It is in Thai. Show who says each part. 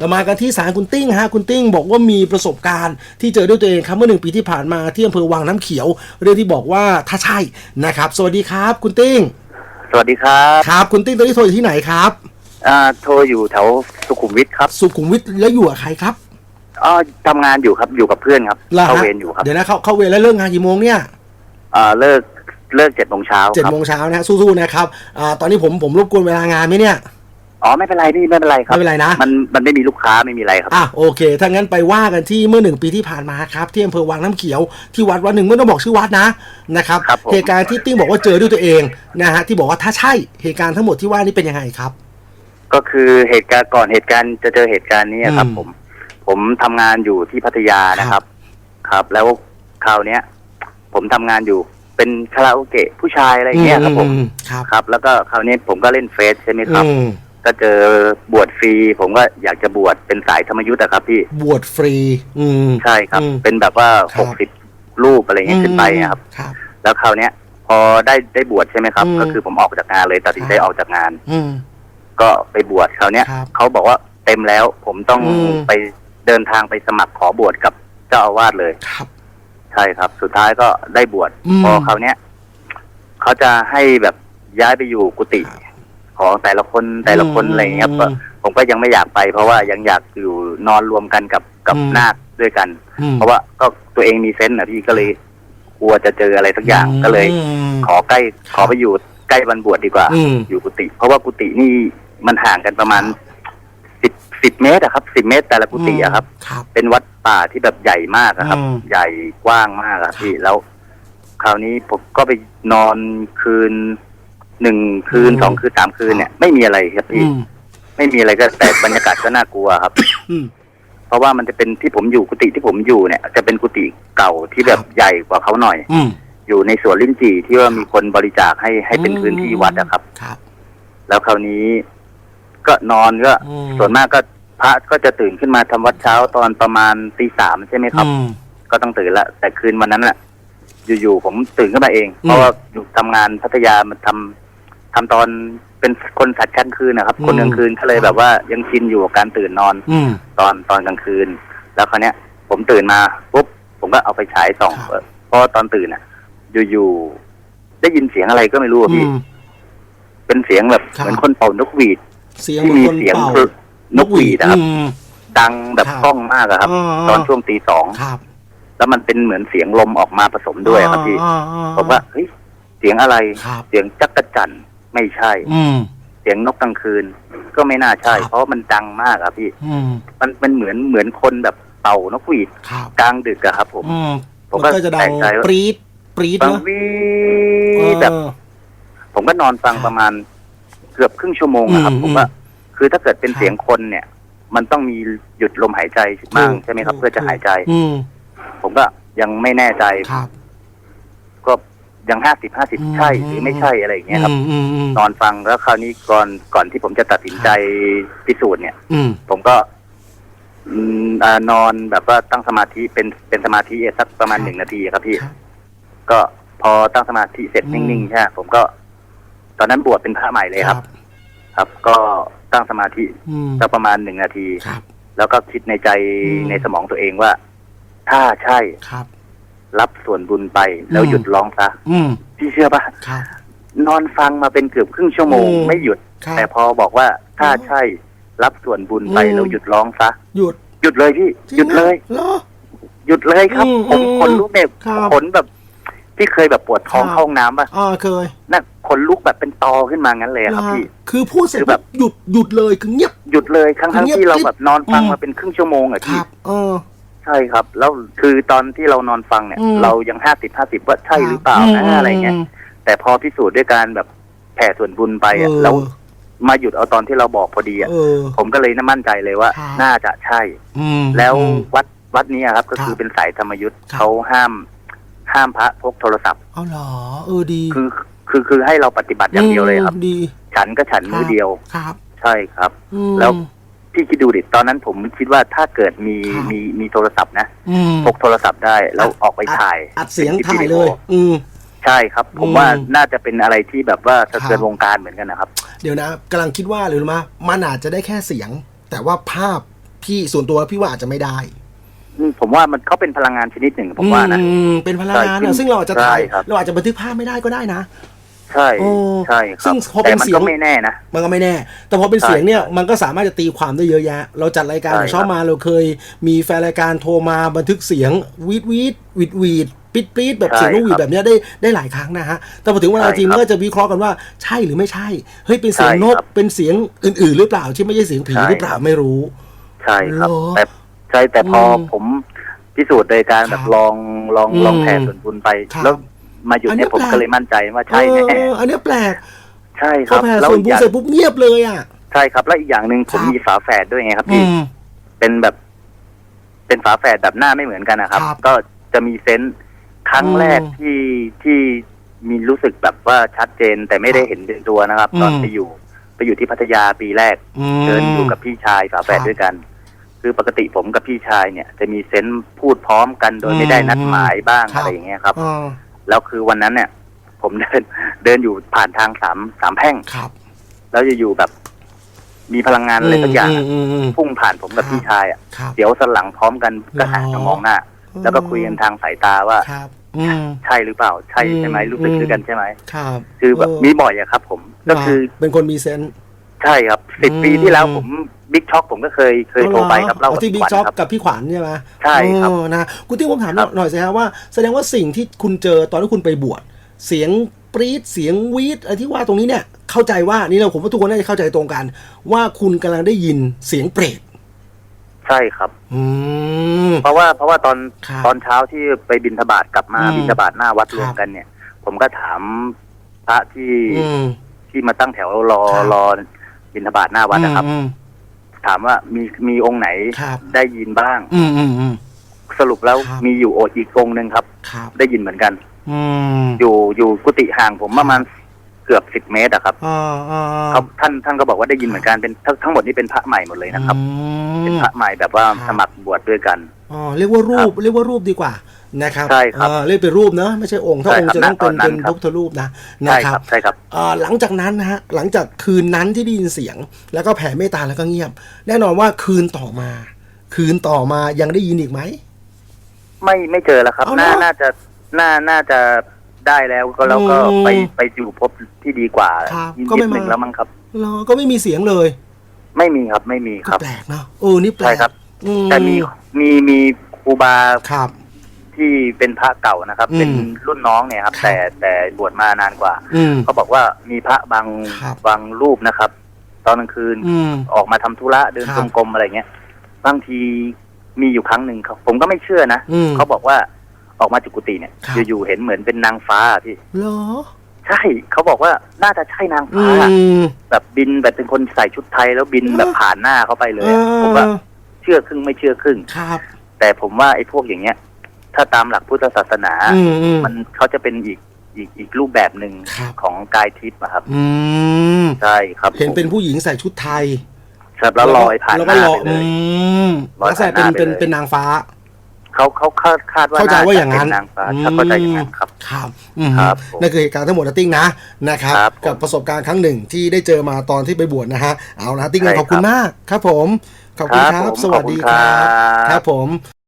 Speaker 1: เรามากันที่สารคุณติ้งฮะคุณติ้งบอกว่ามีประสบการณ์ที่เจอด้วยตัวเองครับเมื่อหนึ่งปีที่ผ่านมาที่อำเภอวังน้ำเขียว เรื่องที่บอกว่าถ้าใช่นะครับ สวัสดีครับคุณติ้ง
Speaker 2: สวัสดีครับ
Speaker 1: ครับ คุณติ้งตอนนี้โทรอยู่ที่ไหนครับ
Speaker 2: อ่าโทรอยู่แถวสุขุมวิทครับ
Speaker 1: สุขุมวิทแล้วอยู่กับใครครับ
Speaker 2: อ๋อทำงานอยู่ครับอยู่กับเพื่อนครับ
Speaker 1: ล่ะ
Speaker 2: เข้า
Speaker 1: ฮะ
Speaker 2: เวรอยู่ครับ
Speaker 1: เดี๋ยวนะเข้าเข้าเวรแล้วเลิกงานกี่โมงเนี่ย
Speaker 2: อ่าเลิกเลิกเจ็ดโมงเช้า
Speaker 1: เจ็ด
Speaker 2: ครับ
Speaker 1: โมงเช้านะฮะสู้ๆนะครับอ่าตอนนี้ผมผมรบกวนเวลางานไหมเนี่ย
Speaker 2: อ๋อไม่เป็นไรพี่ไม่เป็นไรครับ
Speaker 1: ไม่เป็นไรนะ
Speaker 2: มันมันไม่มีลูกค้าไม่มีอะไรครับ
Speaker 1: อะโอเค ถ้างั้นไปว่ากันที่เมื่อหนึ่งปีที่ผ่านมาครับ ที่อำเภอวังน้ำเขียวที่วัดวัดหนึ่งไม่ต้องบอกชื่อวัดนะนะครับ
Speaker 2: ครับผม
Speaker 1: เหตุการณ์ที่ติ้งบอกว่าเจอด้วยตัวเองนะฮะที่บอกว่าถ้าใช่เหตุการณ์ทั้งหมดที่ว่านี่เป็นยังไงครับ
Speaker 2: ก็คือเหตุการณ์ก่อนเหตุการณ์จะเจอเหตุการณ์นี้ครับ
Speaker 1: อืม
Speaker 2: ผม ผมทำงานอยู่ที่พัทยานะครับ ครับ แล้วคราวเนี้ย ผมทำงานอยู่เป็นคาราโอเกะผู้ชายอะไรอย่างเงี้ยครับผม
Speaker 1: อืครับ
Speaker 2: ครับ แล้วก็คราวนี้ผมก็เล่นเฟซใช่ไหมครับ
Speaker 1: อืม
Speaker 2: ก็เจอบวชฟรี ผมก็อยากจะบวชเป็นสายธรรมยุทธ์อะครับ พี่
Speaker 1: บวชฟรี อืม
Speaker 2: ใช่ครับ
Speaker 1: อืม
Speaker 2: เป็นแบบว่า
Speaker 1: ครั
Speaker 2: ห
Speaker 1: บ
Speaker 2: กสิบรูปอะไรเงี้ยขึ้นไปอะครับ
Speaker 1: ครับ
Speaker 2: แล้วคราวเนี้ย พอได้ได้บวชใช่ไหมครับ
Speaker 1: อืม
Speaker 2: ก็คือผมออกจากงานเลยตัดสินใจ
Speaker 1: ครับ
Speaker 2: ออกจากงาน
Speaker 1: อืม
Speaker 2: ก็ไปบวชคราวเนี้ย
Speaker 1: ครับ
Speaker 2: เขาบอกว่าเต็มแล้ว ผมต้อง
Speaker 1: อืม
Speaker 2: ไปเดินทางไปสมัครขอบวชกับเจ้าอาวาสเลย
Speaker 1: ครับ
Speaker 2: ใช่ครับ สุดท้ายก็ได้บวช
Speaker 1: อืม
Speaker 2: พอคราวเนี้ยเขาจะให้แบบย้ายไปอยู่กุฏิ
Speaker 1: ครับ
Speaker 2: ของแต่ละคนแต่ละคน
Speaker 1: อืม
Speaker 2: อะไรเงี้ยครับ
Speaker 1: อืม
Speaker 2: ก็ผมก็ยังไม่อยากไป เพราะว่ายังอยากอยู่นอนรวมกันกับกับ
Speaker 1: อืม
Speaker 2: นาคด้วยกัน
Speaker 1: อืม
Speaker 2: เพราะว่าก็ตัวเองมีเซนส์นะพี่ก็เลยกลัวจะเจออะไรสักอย่างก็เลย
Speaker 1: ม
Speaker 2: ขอใกล้ขอไปอยู่ใกล้วันบวชดีกว่า
Speaker 1: อืม
Speaker 2: อยู่กุฏิเพราะว่ากุฏินี่มันห่างกันประมาณสิบสิบเมตรอะครับสิบเมตรแต่ละกุฏิอะครับ
Speaker 1: ครับ
Speaker 2: เป็นวัดป่าที่แบบใหญ่มากอะครับ
Speaker 1: อืม
Speaker 2: ใหญ่กว้างมากอะพี่แล้ว คราวนี้ผมก็ไปนอนคืน หนึ่งคืน
Speaker 1: อืม
Speaker 2: สองคืนสามคืนเนี่ยไม่มีอะไรครับ
Speaker 1: อื
Speaker 2: พี่
Speaker 1: ม
Speaker 2: ไม่มีอะไรก็แต่บรรยากาศก็น่ากลัวครับ
Speaker 1: อืม
Speaker 2: เพราะว่ามันจะเป็นที่ผมอยู่กุฏิที่ผมอยู่เนี่ย จะเป็นกุฏิเก่าที่แบบ
Speaker 1: ครับ
Speaker 2: ใหญ่กว่าเขาหน่อย
Speaker 1: อืม
Speaker 2: อยู่ในสวนลิ้นจี่ที่ว่ามีคนบริจาคให้ให้เป็นพื้นที่วัดนะครับ
Speaker 1: ครับ
Speaker 2: แล้วคราวนี้ก็นอนก็
Speaker 1: อืม
Speaker 2: ส่วนมากก็พระก็จะตื่นขึ้นมาทำวัดเช้าตอนประมาณตีสามใช่ไหมครับ
Speaker 1: อืม
Speaker 2: ก็ต้องตื่นละแต่คืนวันนั้นน่ะอยู่ๆผมตื่นขึ้นมาเอง
Speaker 1: อืม
Speaker 2: เพราะว่าอยู่ทำงานพัทยามันทำ ทำตอนเป็นคนสัตว์กลางคืนนะครับ
Speaker 1: อืม
Speaker 2: คนกลางคืนก็เลยแบบว่ายังชินอยู่กับการตื่นนอน
Speaker 1: อืม
Speaker 2: ตอนตอนกลางคืน แล้วคราวเนี้ย ผมตื่นมาปุ๊บผมก็เอาไปฉายส่อง
Speaker 1: ครับ
Speaker 2: เพราะว่าตอนตื่นอะ อยู่ๆได้ยินเสียงอะไรก็ไม่รู้อะ
Speaker 1: อื
Speaker 2: พี่
Speaker 1: ม
Speaker 2: เป็นเสียงแบบ
Speaker 1: ครับ
Speaker 2: เหมือนคนเป่านกหวีด
Speaker 1: เสียง
Speaker 2: ที่
Speaker 1: เหมือน
Speaker 2: มี
Speaker 1: คน
Speaker 2: เสียง
Speaker 1: เป่า
Speaker 2: คือนกหวีดนะครับ
Speaker 1: อืม
Speaker 2: ดังแบบ
Speaker 1: ครับ
Speaker 2: กล้องมากอะครับ
Speaker 1: อ๋อ
Speaker 2: ตอนช่วงตีสอง
Speaker 1: ครับ
Speaker 2: แล้วมันเป็นเหมือนเสียงลมออกมาผสมด้วยครับพี่
Speaker 1: อ๋ออ๋อ
Speaker 2: ผมว่าเฮ้ยเสียงอะไร
Speaker 1: ครับ
Speaker 2: เสียงจักรจันทร์ ไม่ใช่
Speaker 1: อืม
Speaker 2: เสียงนกกลางคืน ก็ไม่น่าใช่
Speaker 1: ครับ
Speaker 2: เพราะมันดังมากอะพี่
Speaker 1: อืม
Speaker 2: มันมันเหมือนเหมือนคนแบบเป่านกหวีด
Speaker 1: ครับ
Speaker 2: กลางดึกอะครับ ผม
Speaker 1: อืม
Speaker 2: ผมก็
Speaker 1: นก็จะดั
Speaker 2: แปล
Speaker 1: ง
Speaker 2: กใจว่า
Speaker 1: ปรี๊ดปรี๊ด
Speaker 2: ฟัง
Speaker 1: เนอะ
Speaker 2: วี
Speaker 1: เออ
Speaker 2: แบบ ผมก็นอนฟัง
Speaker 1: ครับ
Speaker 2: ประมาณเกือบครึ่งชั่วโมงอะครับ
Speaker 1: อืม
Speaker 2: ผมว่า คือถ้าเกิดเป็น
Speaker 1: ครับ
Speaker 2: เสียงคนเนี่ย มันต้องมีหยุดลมหายใจบ้าง
Speaker 1: ถูก
Speaker 2: ใช่ไหมครับ
Speaker 1: ถูก
Speaker 2: เพื่อจะหายใจ
Speaker 1: อืม
Speaker 2: ผมก็ยังไม่แน่ใจ
Speaker 1: ครับ
Speaker 2: ก็ ยังห้าสิบห้าสิบ
Speaker 1: อืม
Speaker 2: ใช่หรือไม่ใช่อะไรอย่างเงี้ยครับ
Speaker 1: อืมอืมอืม
Speaker 2: นอนฟังแล้วคราวนี้ก่อนก่อนที่ผมจะตัดสินใจพิสูจน์เนี่ย
Speaker 1: อืม
Speaker 2: ผมก็อืมอ่านอนแบบว่าตั้งสมาธิเป็นเป็นสมาธิสักประมาณ
Speaker 1: ครับ
Speaker 2: หนึ่งนาทีครับพี่
Speaker 1: ครับ
Speaker 2: ก็พอตั้งสมาธิเสร็จ
Speaker 1: อืม
Speaker 2: นิ่งๆใช่ไหมผมก็ ตอนนั้นบวชเป็นพระใหม่เลยครับ ครับ ก็ตั้งสมาธิ
Speaker 1: อืม
Speaker 2: สักประมาณหนึ่งนาที
Speaker 1: ครับ
Speaker 2: แล้วก็คิดในใจ
Speaker 1: อืม
Speaker 2: ในสมองตัวเองว่า ถ้าใช่
Speaker 1: ครับ
Speaker 2: รับส่วนบุญไปแล้ว
Speaker 1: อืม
Speaker 2: หยุดร้องซะ
Speaker 1: อืม
Speaker 2: พี่เชื่อปะ
Speaker 1: ครับ
Speaker 2: นอนฟังมาเป็นเกือบครึ่งชั่วโมง
Speaker 1: อืม
Speaker 2: ไม่หยุด
Speaker 1: ครับ
Speaker 2: แต่พอบอกว่าถ้า
Speaker 1: อืม
Speaker 2: ใช่รับส่วนบุญไป
Speaker 1: อืม
Speaker 2: แล้วหยุดร้องซะ
Speaker 1: หยุด
Speaker 2: หยุดเลยพี่
Speaker 1: จริง
Speaker 2: หยุดเลย
Speaker 1: เหรอ
Speaker 2: หยุดเลยครับ
Speaker 1: อืม
Speaker 2: ผม
Speaker 1: อืม
Speaker 2: ขนลุกเนี่ย
Speaker 1: ครับ
Speaker 2: ขนแบบที่เคยแบบปวดท้อง
Speaker 1: ครับ
Speaker 2: เข้าห้องน้ำป่ะ
Speaker 1: อ่าเคย
Speaker 2: น่ะขนลุกแบบเป็นตอขึ้นมางั้นเลยอะครับ
Speaker 1: เหรอ
Speaker 2: พี่
Speaker 1: คือพูดเสร็จ
Speaker 2: คือแบบ
Speaker 1: หยุดหยุดเลยคือเงียบ
Speaker 2: หยุดเลยทั้งทั้ง
Speaker 1: เงียบ
Speaker 2: ที่เรา
Speaker 1: กริบ
Speaker 2: แบบนอนฟัง
Speaker 1: อืม
Speaker 2: มาเป็นครึ่งชั่วโมงอะ
Speaker 1: ค
Speaker 2: พี่
Speaker 1: รับ เออ
Speaker 2: ใช่ครับ แล้วคือตอนที่เรานอนฟังเนี่ย
Speaker 1: อืม
Speaker 2: เรายังห้าสิบห้าสิบว่าใช่หรือเปล่านะอะไรเงี้ย
Speaker 1: ม
Speaker 2: แต่พอพิสูจน์ด้วยการแบบแผ่ส่วนบุญไปอะ
Speaker 1: เออ
Speaker 2: แล้วมาหยุดเอาตอนที่เราบอกพอดีอะ
Speaker 1: เออ
Speaker 2: ผมก็เลยน่ามั่นใจเลยว่า
Speaker 1: ครับ
Speaker 2: น่าจะใช่
Speaker 1: อืม
Speaker 2: แล้ว
Speaker 1: อืม
Speaker 2: วัดวัดนี้อะครับก็
Speaker 1: ครับ
Speaker 2: คือเป็นสายธรรมยุทธ์
Speaker 1: ครับ
Speaker 2: เขาห้าม ห้ามพระพกโทรศัพท์
Speaker 1: เอาเหรอ เออดี
Speaker 2: คือคือคือให้เราปฏิบัติอย่างเดียวเลยครับ
Speaker 1: มดี
Speaker 2: ฉันก็ฉันมือเดียว
Speaker 1: ครับ
Speaker 2: ใช่ครับ
Speaker 1: อืม
Speaker 2: แล้ว พี่คิดดูดิตอนนั้นผมคิดว่าถ้าเกิดมี
Speaker 1: ครับ
Speaker 2: มีมีโทรศัพท์นะ
Speaker 1: อืม
Speaker 2: พกโทรศัพท์ได้แล้วออกไปถ่าย
Speaker 1: อัดเสียง
Speaker 2: ป็นคลิป
Speaker 1: ถ่าย
Speaker 2: วิดี
Speaker 1: เล
Speaker 2: โอย
Speaker 1: อืม
Speaker 2: ใช่ครับ ผม
Speaker 1: อืม
Speaker 2: ว่าน่าจะเป็นอะไรที่แบบว่าสะเทือน
Speaker 1: ครับ
Speaker 2: วงการเหมือนกันนะครับ
Speaker 1: เดี๋ยวนะกำลังคิดว่าหรือรู้มามันอาจจะได้แค่เสียง แต่ว่าภาพพี่ส่วนตัวพี่ว่าอาจจะไม่ได้
Speaker 2: อืมผมว่ามันเขาเป็นพลังงานชนิดหนึ่งผมว่านะ
Speaker 1: อืมเป็นพลังงาน
Speaker 2: ใช่
Speaker 1: อะซึ่งเราอาจจะถ่าย
Speaker 2: ใช่ครับ
Speaker 1: เราอาจจะบันทึกภาพไม่ได้ก็ได้นะ
Speaker 2: ใช่
Speaker 1: โอ้
Speaker 2: ใช่ค
Speaker 1: ซึ่
Speaker 2: รับ
Speaker 1: งพอเป็น
Speaker 2: แต่มัน
Speaker 1: เสีย
Speaker 2: ก็
Speaker 1: ง
Speaker 2: ไม่แน่นะ
Speaker 1: มันก็ไม่แน่ แต่พอเป็น
Speaker 2: ใช่
Speaker 1: เสียงเนี่ย
Speaker 2: ใช่
Speaker 1: มันก็สามารถจะตีความได้เยอะแยะ เราจัดรายการ
Speaker 2: ใช่
Speaker 1: ของช่อง
Speaker 2: ครับ
Speaker 1: มาเราเคย มีแฟนรายการโทรมาบันทึกเสียงวีดวีดวีดวีดปิดปิดแบบ
Speaker 2: ใช่
Speaker 1: เสียงลูกหวี
Speaker 2: ครั
Speaker 1: ด
Speaker 2: บ
Speaker 1: แบบเนี้ยได้ได้หลายครั้งนะฮะ แต่พอถึงเวลา
Speaker 2: ใช่
Speaker 1: จริง
Speaker 2: ครับ
Speaker 1: ก็จะวิเคราะห์กันว่าใช่หรือไม่ใช่ เฮ้ยเป็นเสียง
Speaker 2: ใช่
Speaker 1: นก
Speaker 2: ครับ
Speaker 1: เป็นเสียงอื่น ๆ หรือเปล่าที่ไม่ใช่เสียงผี
Speaker 2: ใช่
Speaker 1: หรือเปล่า
Speaker 2: ครับ
Speaker 1: ไม่รู้
Speaker 2: ใช่ครับ
Speaker 1: เหรอ
Speaker 2: แต่ใช่แต่พออ
Speaker 1: ม
Speaker 2: ผมพิสูจน์โดยการแบบ
Speaker 1: ครับ
Speaker 2: ลองลอง
Speaker 1: อืม
Speaker 2: ลองแผ่ส่วนบุญไป
Speaker 1: ครับ
Speaker 2: แล้ว มาหยุด
Speaker 1: อันนี้
Speaker 2: เนี่ยผม
Speaker 1: แปลก
Speaker 2: ก็เลยมั่นใจว่าใช่แน่
Speaker 1: เอออันเนี้ยแปลก
Speaker 2: ใช่ค
Speaker 1: พอ
Speaker 2: รับ
Speaker 1: แผ่
Speaker 2: แล้ว
Speaker 1: ส่วน
Speaker 2: อีก
Speaker 1: บุ
Speaker 2: อ
Speaker 1: ญ
Speaker 2: ย่าง
Speaker 1: เสร็จปุ๊บเงียบเลยอะ
Speaker 2: ใช่ครับ แล้วอีกอย่างหนึ่งผม
Speaker 1: ครับ
Speaker 2: มีฝาแฝดด้วยไงครับ
Speaker 1: อื
Speaker 2: พี่
Speaker 1: ม
Speaker 2: เป็นแบบ เป็นฝาแฝดแบบหน้าไม่เหมือนกันนะครับ
Speaker 1: ครับ
Speaker 2: ก็จะมีเซนส์ครั้ง
Speaker 1: อืม
Speaker 2: แรกที่ที่มีรู้สึกแบบว่าชัดเจนแต่ไม่ได้
Speaker 1: ครับ
Speaker 2: เห็นเป็นตัวนะครับ ตอน
Speaker 1: อืม
Speaker 2: ไปอยู่ไปอยู่ที่พัทยาปีแรก
Speaker 1: อืม
Speaker 2: เดินอยู่กับพี่ชายฝาแฝด
Speaker 1: ครับ
Speaker 2: ด้วยกัน คือปกติผมกับพี่ชายเนี่ย จะมีเซนส์พูดพร้อมกันโดย
Speaker 1: อืม
Speaker 2: ไม่ได้นัดหมายบ้าง
Speaker 1: ครับ
Speaker 2: อะไรอย่างเงี้ยครับ
Speaker 1: อ่า
Speaker 2: แล้วคือวันนั้นเนี่ย ผมเดินเดินอยู่ผ่านทางสามสามแพร่ง
Speaker 1: ครับ
Speaker 2: แล้วจะอยู่แบบมีพลังงานอะไรสักอย่างอะ
Speaker 1: มมอืม
Speaker 2: พุ่งผ่านผมกับ
Speaker 1: ครับ
Speaker 2: พี่ชายอะ
Speaker 1: ครับ
Speaker 2: เดี๋ยวสนหลังพร้อมกันก็หัน
Speaker 1: อ๋อ
Speaker 2: มามองหน้า แล้วก็คุยกันทางสายตาว่า
Speaker 1: ครับ อืม
Speaker 2: ใช่หรือเปล่า ใช่ใช่ไหม
Speaker 1: อืม
Speaker 2: รู้สึกคือกันใช่ไหม
Speaker 1: ครับ
Speaker 2: คือแบบ
Speaker 1: เมี
Speaker 2: บ่อยอะครับ ผม ก็คือ
Speaker 1: เป็นคนมีเซนส์
Speaker 2: ใช่ครับสิบ
Speaker 1: อืม
Speaker 2: ปีที่แล้วผมบิ๊กช็อกผมก็เคยเคยโทรไปครับเล่า
Speaker 1: อ๋อ
Speaker 2: กับ
Speaker 1: ที่
Speaker 2: พี่
Speaker 1: บิ๊
Speaker 2: ข
Speaker 1: ก
Speaker 2: วัญ
Speaker 1: ช็อป
Speaker 2: ครับ
Speaker 1: กับพี่ขวัญใช่ไหม
Speaker 2: ใช่ครับ
Speaker 1: เออนะคุณติ้งผมถาม
Speaker 2: ครับ
Speaker 1: หน่อยสิฮะว่าแสดงว่าสิ่งที่คุณเจอตอนที่คุณไปบวชเสียงปรี๊ดเสียงวีดอะไรที่ว่าตรงนี้เนี่ย เข้าใจว่านี่เราผมว่าทุกคนน่าจะเข้าใจตรงกัน ว่าคุณกำลังได้ยินเสียงเปรต
Speaker 2: ใช่ครับ
Speaker 1: อืม
Speaker 2: เพราะว่าเพราะว่าตอน
Speaker 1: ครับ
Speaker 2: ตอนเช้าที่ไปบินทบาทกลับมา
Speaker 1: อืม
Speaker 2: บินทบาทหน้าวัด
Speaker 1: ครับ
Speaker 2: รวมกันเนี่ย ผมก็ถามพระที่
Speaker 1: อืม
Speaker 2: ที่มาตั้งแถวรอ
Speaker 1: ครับ
Speaker 2: รอ บินทบาทหน้าวัดนะครับ
Speaker 1: อืม
Speaker 2: ถามว่ามีมีองค์ไหน
Speaker 1: ครับ
Speaker 2: ได้ยินบ้าง
Speaker 1: อืมอืมอืม
Speaker 2: สรุปแล้ว
Speaker 1: ครับ
Speaker 2: มีอยู่โออีกองค์หนึ่งครับ
Speaker 1: ครับ
Speaker 2: ได้ยินเหมือนกัน
Speaker 1: อืม
Speaker 2: อยู่อยู่กุฏิห่างผมประมาณเกือบสิบเมตรอะครับ
Speaker 1: อ่าอ่า
Speaker 2: เขาท่านท่านก็บอกว่าได้ยินเหมือนกันเป็นทั้งทั้งหมดนี้เป็นพระใหม่หมดเลยนะครับ
Speaker 1: อื
Speaker 2: เป็น
Speaker 1: ม
Speaker 2: พระใหม่แบบว่า
Speaker 1: ครับ
Speaker 2: สมัครบวชด้วยกัน
Speaker 1: อ๋อเรียกว่ารูปเรียกว่ารูปดีกว่านะครับ
Speaker 2: ใช่ครับ
Speaker 1: เออเรียกเป็นรูปเนอะไม่ใช่องค์ถ้า
Speaker 2: ใช่
Speaker 1: องค์
Speaker 2: ครับ
Speaker 1: จะต้องเป็น
Speaker 2: ณตอนนั้
Speaker 1: เป็น
Speaker 2: นครับ
Speaker 1: พระพุทธรูปนะ
Speaker 2: ใช่
Speaker 1: นะค
Speaker 2: ค
Speaker 1: รั
Speaker 2: รั
Speaker 1: บบ
Speaker 2: ใช่ครับ
Speaker 1: เอ่อหลังจากนั้นนะฮะหลังจากคืนนั้นที่ได้ยินเสียง แล้วก็แผ่เมตตาแล้วก็เงียบ แน่นอนว่าคืนต่อมา คืนต่อมายังได้ยินอีกไหม
Speaker 2: ไม่ไม่เจอแล้วครับ
Speaker 1: เอาเหรอ
Speaker 2: น่าน่าจะน่าน่าจะได้แล้วก็แล้วก็
Speaker 1: อืม
Speaker 2: ไปไปอยู่พบที่ดีกว่า
Speaker 1: ครับ
Speaker 2: นิด
Speaker 1: ก็ไม่
Speaker 2: หนึ่ง
Speaker 1: มา
Speaker 2: แล้วมั้งครับ
Speaker 1: เหรอก็ไม่มีเสียงเลย
Speaker 2: ไม่มีครับไม่มีครับ
Speaker 1: ก็แปลกเนาะเออนี่แปล
Speaker 2: ใช่
Speaker 1: ก
Speaker 2: ครับ
Speaker 1: อื
Speaker 2: แต่มีมีมีครูบา
Speaker 1: ครับ
Speaker 2: ที่เป็นพระเก่านะครับ
Speaker 1: อืม
Speaker 2: เป็นรุ่นน้องเนี่ยครับ
Speaker 1: ครับ
Speaker 2: แต่แต่บวชมานานกว่า
Speaker 1: อืม
Speaker 2: เขาบอกว่ามีพระบาง
Speaker 1: ครับ
Speaker 2: บางรูปนะครับ ตอนกลางคืน
Speaker 1: อืม
Speaker 2: ออกมาทำธุระเดิน
Speaker 1: ครับ
Speaker 2: จงกรมอะไรเงี้ยบางทีมีอยู่ครั้งหนึ่งครับผมก็ไม่เชื่อนะ
Speaker 1: อืม
Speaker 2: เขาบอกว่าออกมาจากกุฏิเนี่ย
Speaker 1: ครับ
Speaker 2: อยู่ๆเห็นเหมือนเป็นนางฟ้าอะพี่
Speaker 1: เหรอ
Speaker 2: ใช่เขาบอกว่าน่าจะใช่นาง
Speaker 1: อื
Speaker 2: ฟ้า
Speaker 1: ม
Speaker 2: แบบบินแบบเป็นคนใส่ชุดไทยแล้วบิน
Speaker 1: เออ
Speaker 2: แบบผ่านหน้าเขาไปเลย
Speaker 1: เอ
Speaker 2: อะ
Speaker 1: อ
Speaker 2: ผมว่า เชื่อครึ่งไม่เชื่อครึ่ง
Speaker 1: ครับ
Speaker 2: แต่ผมว่าไอ้พวกอย่างเงี้ย ถ้าตามหลักพุทธศาสนา
Speaker 1: อืมอืม
Speaker 2: มันเขาจะเป็นอีกอีกอีกรูปแบบหนึ่ง
Speaker 1: ครับ
Speaker 2: ของกายทิพย์อะครับ
Speaker 1: อืม
Speaker 2: ใช่ครับ
Speaker 1: เห็นเป็นผู้หญิงใส่ชุดไทย
Speaker 2: ครับแล้วลอยผ่าน
Speaker 1: แล้ว
Speaker 2: ห
Speaker 1: ก็
Speaker 2: น้า
Speaker 1: ลอ
Speaker 2: ไป
Speaker 1: ย
Speaker 2: เล
Speaker 1: อื
Speaker 2: ย
Speaker 1: ม
Speaker 2: ลอย
Speaker 1: ลักษณะเป็น
Speaker 2: ผ่านหน้าไป
Speaker 1: เป็น
Speaker 2: เลย
Speaker 1: เป็นนางฟ้า
Speaker 2: เขาเขาคาดคาดว่า
Speaker 1: เข้าใจว่าอย่างนั้น
Speaker 2: นั้นนางฟ้าถ้าเข้าใจอย่างนั้นครับ
Speaker 1: ครับอืม
Speaker 2: ครับผม
Speaker 1: นั่นคือเหตุการณ์ทั้งหมดนะติ้งนะนะครับ
Speaker 2: ครับผม
Speaker 1: กับประสบการณ์ครั้งหนึ่งที่ได้เจอมาตอนที่ไปบวชนะฮะเอาละติ้ง
Speaker 2: ใช่
Speaker 1: ขอบคุณ
Speaker 2: ครับ
Speaker 1: มากครับผม ขอบคุณค
Speaker 2: ครั
Speaker 1: รั
Speaker 2: บบผม
Speaker 1: สวัสดี
Speaker 2: ขอบคุณ
Speaker 1: ค
Speaker 2: ครั
Speaker 1: รับ
Speaker 2: บ
Speaker 1: ครับผม